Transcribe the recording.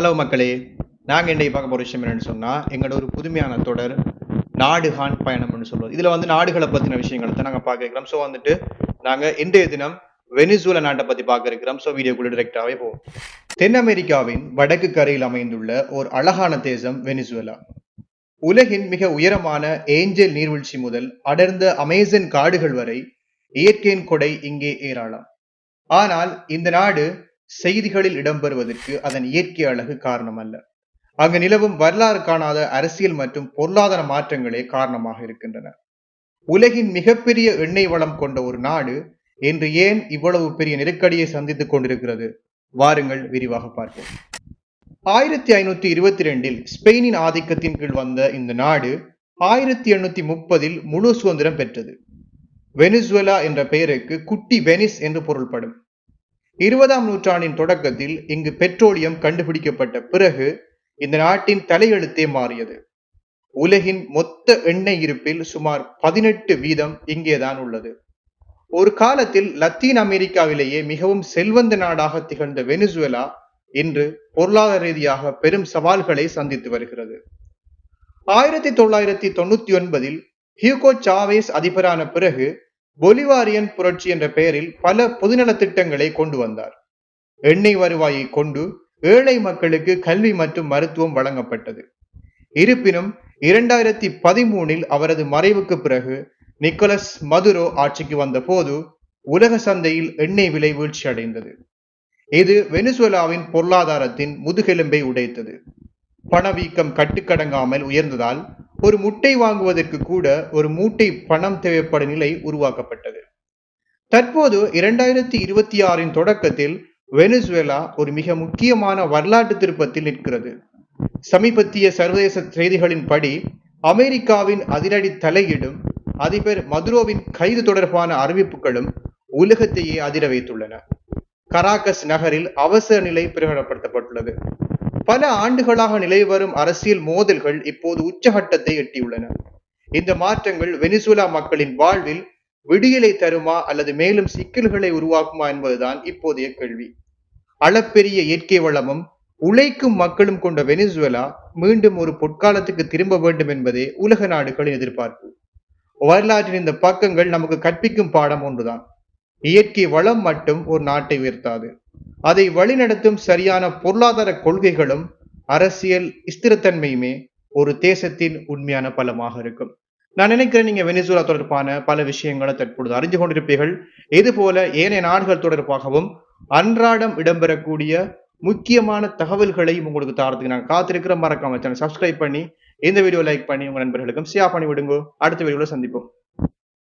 Hello மக்களே நாங்கள் இன்றைக்கு பார்க்க போகிற விஷயம் என்னென்னு சொன்னால் எங்களோட ஒரு புதுமையான தொடர் நாடுகான் பயணம்னு சொல்லுவோம் இதில் வந்து நாடுகளை பற்றின விஷயங்களை தான் நாங்கள் பார்க்க இருக்கிறோம். ஸோ வந்துட்டு நாங்கள் இன்றைய தினம் வெனிசுவல நாட்டை பற்றி பார்க்க இருக்கிறோம். ஸோ வீடியோக்குள்ள டிரெக்டாகவே போவோம் தென் அமெரிக்காவின் வடக்கு கரையில் அமைந்துள்ள ஒரு அழகான தேசம் வெனிசுவலா. உலகின் மிக உயரமான ஏஞ்சல் நீர்வீழ்ச்சி முதல் அடர்ந்த அமேசன் காடுகள் வரை இயற்கையின் கொடை இங்கே ஏராளம். ஆனால் இந்த நாடு செய்திகளில் இடம்பெறுவதற்கு அதன் இயற்கை அழகு காரணம் அல்ல அங்கு நிலவும் வரலாறு காணாத அரசியல் மற்றும் பொருளாதார மாற்றங்களே காரணமாக இருக்கின்றன. உலகின் மிகப்பெரிய எண்ணெய் வளம் கொண்ட ஒரு நாடு இன்று ஏன் இவ்வளவு பெரிய நெருக்கடியை சந்தித்துக் கொண்டிருக்கிறது? வாருங்கள் விரிவாக பார்ப்போம். ஆயிரத்தி ஐநூத்தி இருபத்தி ரெண்டில் ஸ்பெயினின் ஆதிக்கத்தின் கீழ் வந்த இந்த நாடு ஆயிரத்தி எண்ணூத்தி முப்பதில் முழு சுதந்திரம் பெற்றது. வெனிசுவலா என்ற பெயருக்கு குட்டி வெனிஸ் என்று பொருள்படும். இருபதாம் நூற்றாண்டின் தொடக்கத்தில் இங்கு பெட்ரோலியம் கண்டுபிடிக்கப்பட்ட பிறகு இந்த நாட்டின் தலையெழுத்தே மாறியது. உலகின் மொத்த எண்ணெய் இருப்பில் சுமார் பதினெட்டு வீதம் இங்கேதான் உள்ளது. ஒரு காலத்தில் லத்தீன் அமெரிக்காவிலேயே மிகவும் செல்வந்த நாடாக திகழ்ந்த வெனிசுவேலா இன்று பொருளாதார ரீதியாக பெரும் சவால்களை சந்தித்து வருகிறது. ஆயிரத்தி தொள்ளாயிரத்தி தொண்ணூத்தி ஒன்பதில் ஹியூகோ சாவேஸ் அதிபரான பிறகு பொலிவாரியன் புரட்சி என்ற பெயரில் பல பொதுநல திட்டங்களை கொண்டு வந்தார். எண்ணெய் வருவாயை கொண்டு ஏழை மக்களுக்கு கல்வி மற்றும் மருத்துவம் வழங்கப்பட்டது. இருப்பினும் இரண்டாயிரத்தி பதிமூனில் அவரது மறைவுக்கு பிறகு நிக்கோலஸ் மதுரோ ஆட்சிக்கு வந்த போது உலக சந்தையில் எண்ணெய் விலை வீழ்ச்சி அடைந்தது. இது வெனிசுவலாவின் பொருளாதாரத்தின் முதுகெலும்பை உடைத்தது. பணவீக்கம் கட்டுக்கடங்காமல் உயர்ந்ததால் ஒரு முட்டை வாங்குவதற்கு கூட ஒரு மூட்டை பணம் தேவைப்படும் நிலை உருவாக்கப்பட்டது. தற்போது இரண்டாயிரத்தி இருபத்தி ஆறின் தொடக்கத்தில் வெனிசுவேலா ஒரு மிக முக்கியமான வரலாற்று திருப்பத்தில் நிற்கிறது. சமீபத்திய சர்வதேச செய்திகளின்படி அமெரிக்காவின் அதிரடி தலையீடும் அதிபர் மதுரோவின் கைது தொடர்பான அறிவிப்புகளும் உலகத்தையே அதிர வைத்துள்ளன. கராகஸ் நகரில் அவசர நிலை பிரகடனப்படுத்தப்பட்டுள்ளது. பல ஆண்டுகளாக நிலை வரும் அரசியல் மோதல்கள் இப்போது உச்சகட்டத்தை எட்டியுள்ளன. இந்த மாற்றங்கள் வெனிசுலா மக்களின் வாழ்வில் விடியலை தருமா அல்லது மேலும் சிக்கல்களை உருவாக்குமா என்பதுதான் இப்போதைய கேள்வி. அளப்பெரிய இயற்கை வளமும் உழைக்கும் மக்களும் கொண்ட வெனிசுவலா மீண்டும் ஒரு பொற்காலத்துக்கு திரும்ப வேண்டும் என்பதே உலக நாடுகளின் எதிர்பார்ப்பு. வரலாற்றின் இந்த பக்கங்கள் நமக்கு கற்பிக்கும் பாடம் ஒன்றுதான். இயற்கை வளம் மட்டும் ஒரு நாட்டை உயர்த்தாது. அதை வழிநடத்தும் சரியான பொருளாதார கொள்கைகளும் அரசியல் ஸ்திரத்தன்மையுமே ஒரு தேசத்தின் உண்மையான பலமாக இருக்கும். நான் நினைக்கிறேன் நீங்க வெனிசுலா தொடர்பான பல விஷயங்களை தற்பொழுது அறிஞ்சு கொண்டிருப்பீர்கள். இது போல ஏனைய நாடுகள் தொடர்பாகவும் அன்றாடம் இடம்பெறக்கூடிய முக்கியமான தகவல்களை உங்களுக்கு தாரத்துக்கு நாங்கள் காத்திருக்கிற மறக்காம சேனல் சப்ஸ்கிரைப் பண்ணி இந்த வீடியோ லைக் பண்ணி உங்க நண்பர்களுக்கும் ஷேர் பண்ணி விடுங்க. அடுத்த வீடியோவில் சந்திப்போம்.